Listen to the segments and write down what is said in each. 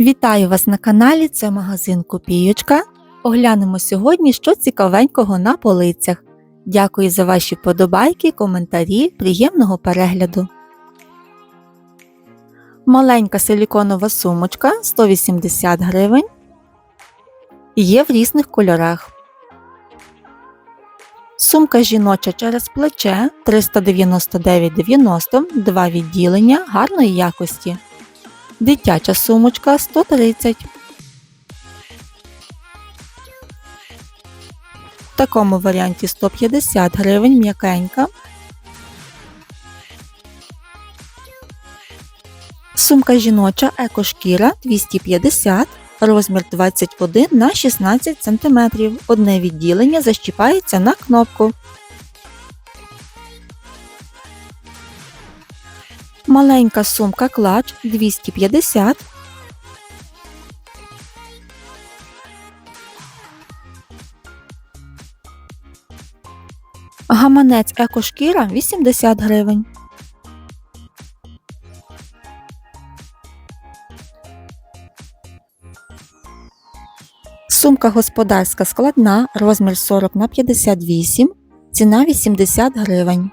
Вітаю вас на каналі, це магазин Копіючка. Оглянемо сьогодні, що цікавенького на полицях. Дякую за ваші подобайки, коментарі, приємного перегляду. Маленька силіконова сумочка 180 гривень. Є в різних кольорах. Сумка жіноча через плече 399,90, два відділення гарної якості. Дитяча сумочка 130. В такому варіанті 150 гривень м'якенька. Сумка жіноча екошкіра 250, розмір 21 на 16 см. Одне відділення защіпається на кнопку. Маленька сумка клач 250. Гаманець екошкіра 80 гривень. Сумка господарська складна, розмір 40 на 58, ціна 80 гривень.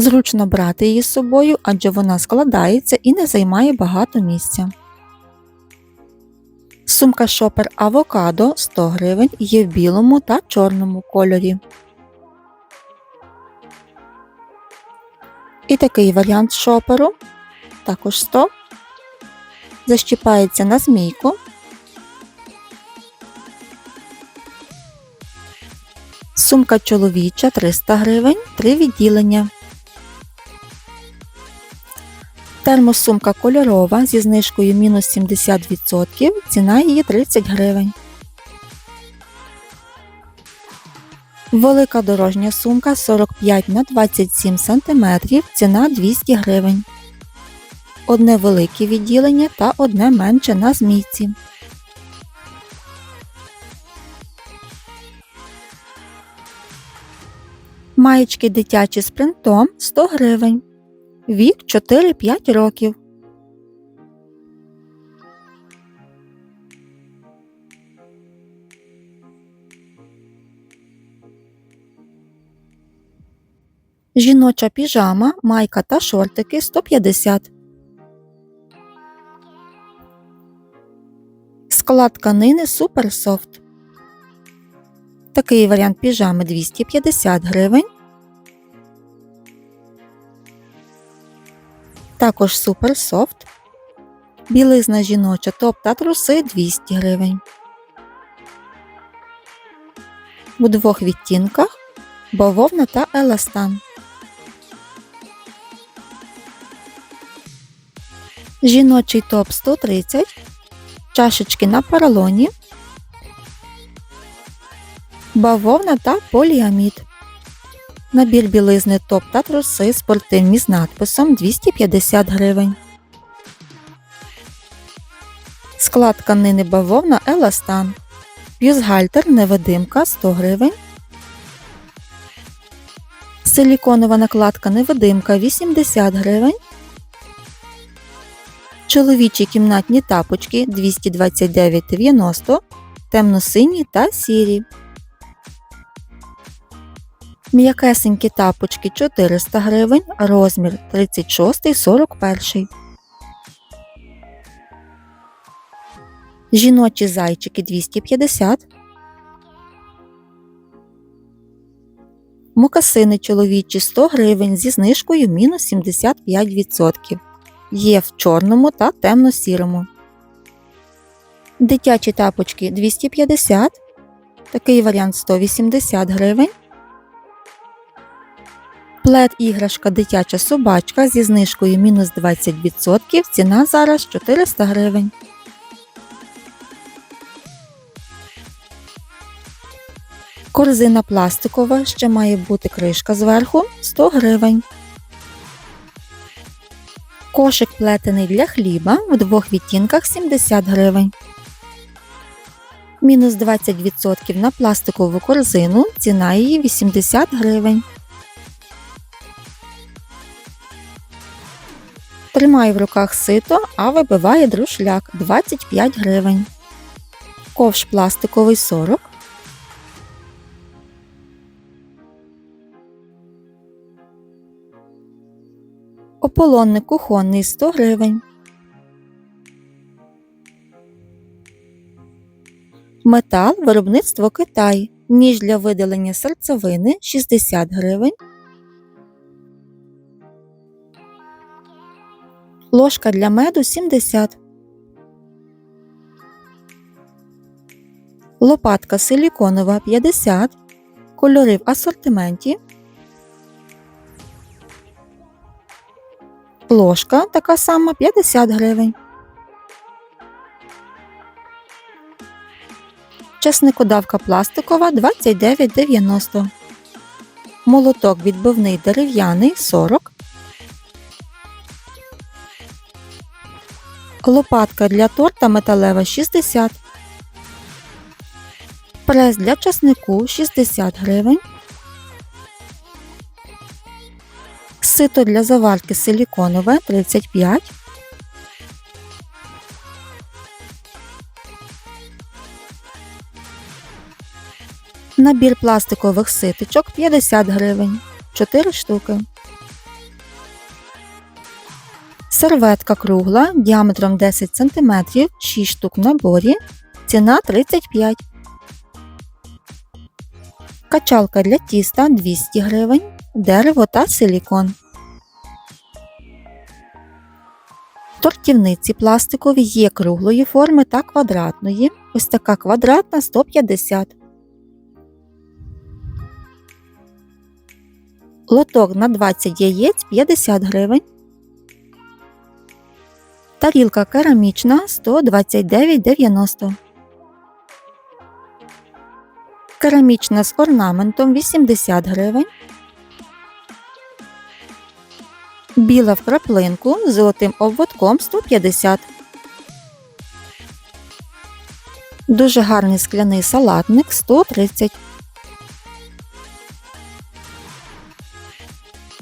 Зручно брати її з собою, адже вона складається і не займає багато місця. Сумка шопер Авокадо 100 гривень є в білому та чорному кольорі. І такий варіант шоперу також 100. Защіпається на змійку. Сумка чоловіча 300 гривень, 3 відділення. Термосумка кольорова зі знижкою мінус 70%, ціна її 30 гривень. Велика дорожня сумка 45 на 27 см, ціна 200 гривень. Одне велике відділення та одне менше на змійці. Маєчки дитячі з принтом 100 гривень. Вік 4-5 років. Жіноча піжама, майка та шортики 150. Склад тканини Soft. Такий варіант піжами 250 гривень. Також Soft. Білизна жіноча топ та труси 200 гривень. У двох відтінках бавовна та еластан. Жіночий топ 130. Чашечки на поролоні. Бавовна та поліамід. Набір білизни топ та труси спортивні з надписом 250 гривень. Склад тканини бавовна Еластан. Бюстгальтер невидимка 100 гривень. Силіконова накладка невидимка 80 гривень. Чоловічі кімнатні тапочки 229,90 темно-сині та сірі. М'якесенькі тапочки 400 гривень, розмір 36-41. Жіночі зайчики 250. Мокасини чоловічі 100 гривень зі знижкою мінус 75%. Є в чорному та темно-сірому. Дитячі тапочки 250. Такий варіант 180 гривень. Плед іграшка дитяча собачка зі знижкою мінус 20%. Ціна зараз 400 гривень. Корзина пластикова, ще має бути кришка зверху 100 гривень. Кошик плетений для хліба в двох відтінках 70 гривень. Мінус 20% на пластикову корзину. Ціна її 80 гривень. Тримає в руках сито, а вибиває друшляк 25 гривень. Ковш пластиковий 40. Ополонник кухонний 100 гривень. Метал виробництво Китай. Ніж для видалення серцевини 60 гривень. Ложка для меду 70. Лопатка силіконова 50. Кольори в асортименті. Ложка така сама 50 гривень. Чесникодавка пластикова 29,90. Молоток відбивний дерев'яний 40. Лопатка для торта металева 60. Прес для часнику 60 гривень. Сито для заварки силіконове 35. Набір пластикових ситочок 50 гривень. 4 штуки. Серветка кругла діаметром 10 см, 6 штук в наборі. Ціна 35. Качалка для тіста 200 гривень. Дерево та силікон. Тортівниці пластикові є круглої форми та квадратної. Ось така квадратна 150. Лоток на 20 яєць 50 гривень. Тарілка керамічна 129,90. Керамічна з орнаментом 80 гривень. Біла в краплинку з золотим обводком 150. Дуже гарний скляний салатник 130.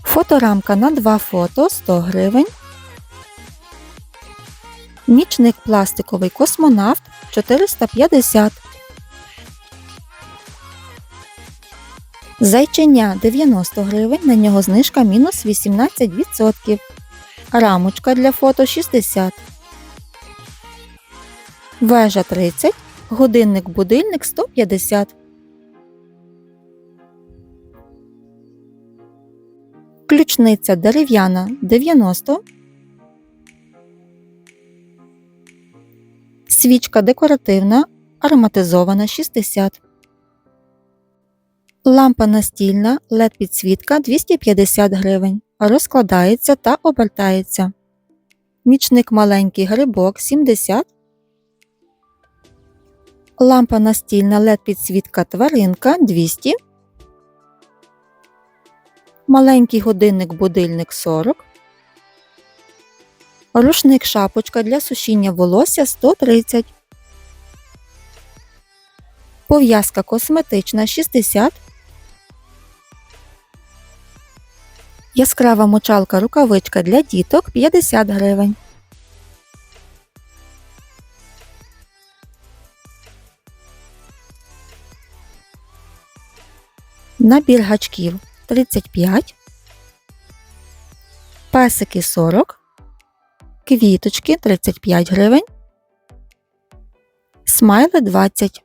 Фоторамка на 2 фото 100 гривень. Нічник пластиковий космонавт 450. Зайчиня 90 гривень, на нього знижка мінус 18%. Рамочка для фото 60. Вежа 30. Годинник-будильник 150. Ключниця дерев'яна 90. Свічка декоративна, ароматизована 60. Лампа настільна LED підсвітка 250 гривень. Розкладається та обертається. Нічник маленький грибок 70. Лампа настільна LED підсвітка тваринка 200. Маленький годинник-будильник 40. Рушник шапочка для сушіння волосся 130. Пов'язка косметична 60. Яскрава мочалка рукавичка для діток 50 гривень. Набір гачків 35. Песики 40. Квіточки 35 гривень. Смайли 20.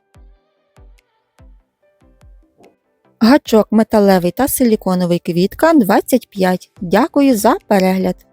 Гачок металевий та силіконовий квітка 25. Дякую за перегляд!